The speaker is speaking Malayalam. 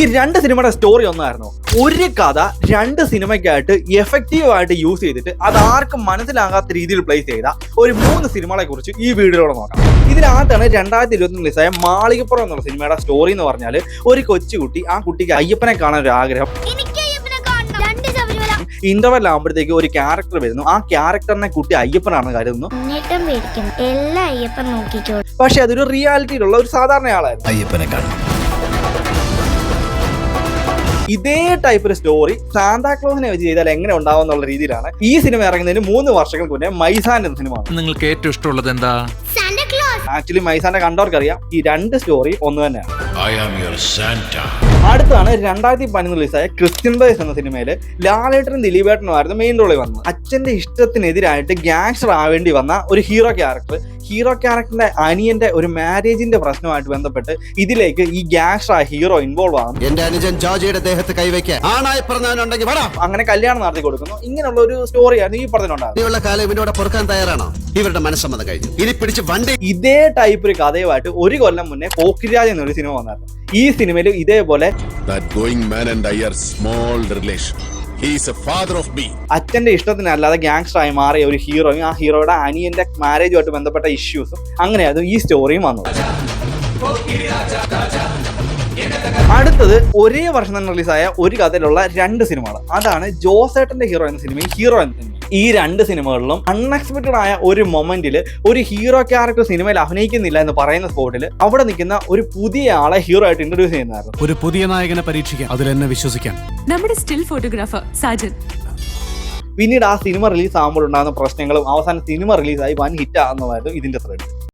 ഈ രണ്ട് സിനിമയുടെ സ്റ്റോറി ഒന്നായിരുന്നു. ഒരു കഥ രണ്ട് സിനിമയ്ക്കായിട്ട് എഫക്റ്റീവ് ആയിട്ട് യൂസ് ചെയ്തിട്ട് അത് ആർക്കും മനസ്സിലാകാത്ത രീതിയിൽ പ്ലേസ് ചെയ്ത ഒരു മൂന്ന് സിനിമകളെ കുറിച്ച് ഈ വീഡിയോയിലൂടെ നോക്കാം. ഇതിനകത്താണ് രണ്ടായിരത്തി ഇരുപത്തി റിലീസായ മാളികപ്പുറം എന്നുള്ള സിനിമയുടെ സ്റ്റോറി എന്ന് പറഞ്ഞാൽ ഒരു കൊച്ചുകുട്ടി ആ കുട്ടിക്ക് അയ്യപ്പനെ കാണാൻ ഒരു ആഗ്രഹം. എനിക്ക് അയ്യപ്പനെ കാണണം. രണ്ട് ശബരിമല. ഇന്റർവെൽ ആകുമ്പോഴത്തേക്ക് ഒരു ക്യാരക്ടർ വരുന്നു. ആ ക്യാരക്ടറിനെ കുട്ടി അയ്യപ്പനാണെന്ന് കരുതുന്നു. എല്ലാം അയ്യപ്പൻ പക്ഷെ അതൊരു റിയാലിറ്റിയിലുള്ള ഒരു സാധാരണ ആളായിരുന്നു അയ്യപ്പനെ കാണണം. ഇതേ ടൈപ്പ് ഒരു സ്റ്റോറി സാന്താക്ലോസിനെ വെച്ച് ചെയ്താൽ എങ്ങനെ ഉണ്ടാവും എന്നുള്ള രീതിയിലാണ് ഈ സിനിമ ഇറങ്ങുന്നതിന് മൂന്ന് വർഷങ്ങൾക്ക് മുന്നേ മൈസാൻ എന്ന സിനിമ നിങ്ങൾക്ക് ഏറ്റവും ഇഷ്ടമുള്ളത് എന്താ? ആക്ച്വലി മൈസാന്റെ കണ്ടവർക്കറിയാം. ഈ രണ്ട് സ്റ്റോറി ഒന്ന് തന്നെയാണ്. അടുത്താണ് രണ്ടായിരത്തി പതിനൊന്ന് റിലീസായ ക്രിസ്ത്യൻ ബൈസ് എന്ന സിനിമയിൽ ലാലേട്ടനും ദിലീപേട്ടനുമായിരുന്നു മെയിൻ റോളിൽ വന്നത്. അച്ഛന്റെ ഇഷ്ടത്തിനെതിരായിട്ട് ഗ്യാങ്സ്റ്റർ ആവേണ്ടി വന്ന ഒരു ഹീറോ ക്യാരക്ടർ ഹീറോ ക്യാരക്ടറിന്റെ അനിയന്റെ ഒരു മാരേജിന്റെ പ്രശ്നമായിട്ട് ബന്ധപ്പെട്ട് ഇതിലേക്ക് ഈ ഗ്യാങ്സ്റ്റർ ആ ഹീറോ ഇൻവോൾവ് ആകുന്നു എന്റെ അനുജൻ ജോജിയുടെ ദേഹത്ത് കൈവയ്ക്ക് ആണായി പറഞ്ഞവനുണ്ടെങ്കിൽ വടാ അങ്ങനെ കല്യാണം നടത്തി കൊടുക്കുന്നു. ഇങ്ങനെയുള്ള ഒരു സ്റ്റോറിയാണ് ഈ പൊറുക്കാൻ തയ്യാറാണോ? ഇവരുടെ മനസ്സമ്മതം കഴിഞ്ഞു. ഇനി പിടിച്ച് വണ്ടി ഇതേ ടൈപ്പ് ഒരു കഥയുമായിട്ട് ഒരു കൊല്ലം മുന്നേ പോക്കിരാജ് എന്നൊരു സിനിമ വന്നായിരുന്നു. ഈ സിനിമയിൽ ഇതേപോലെ That going man and I are small relation. He is a father of me. അച്ഛന്റെ ഇഷ്ടത്തിനല്ലാതെ ഗ്യാങ്സ്റ്റർ ആയി മാറിയ ഒരു ഹീറോയും ആ ഹീറോയുടെ അനിയന്റെ മാരേജുമായിട്ട് ബന്ധപ്പെട്ട ഇഷ്യൂസും അങ്ങനെയായിരുന്നു ഈ സ്റ്റോറിയും വന്നത്. അടുത്തത് ഒരേ വർഷം തന്നെ റിലീസായ ഒരു കഥയിലുള്ള രണ്ട് സിനിമകൾ അതാണ് ജോസേട്ടന്റെ ഹീറോ എന്ന സിനിമയും ഹീറോ എന്ന സിനിമയും. ഈ രണ്ട് സിനിമകളിലും അൺഎക്സ്പെക്റ്റഡ് ആയ ഒരു മൊമെന്റിൽ ഒരു ഹീറോ ക്യാരക്ടർ സിനിമയിൽ അഭിനയിക്കുന്നില്ല എന്ന് പറയുന്ന സ്പോട്ടിൽ അവിടെ നിൽക്കുന്ന ഒരു പുതിയ ആളെ ഹീറോ ആയിട്ട് ഇൻട്രൊഡ്യൂസ് ചെയ്യുന്നതായിരുന്നു. ഒരു പുതിയ നായകനെ പരീക്ഷിക്കാം അതിൽ എന്നെ വിശ്വസിക്കാം നമ്മുടെ സ്റ്റിൽ ഫോട്ടോഗ്രാഫർ സാജൻ പിന്നീട് ആ സിനിമ റിലീസ് ആകുമ്പോൾ ഉണ്ടാകുന്ന പ്രശ്നങ്ങളും അവസാനം സിനിമ റിലീസായി വൻ ഹിറ്റ് ആകുന്നതായിരുന്നു ഇതിന്റെ ത്രെഡ്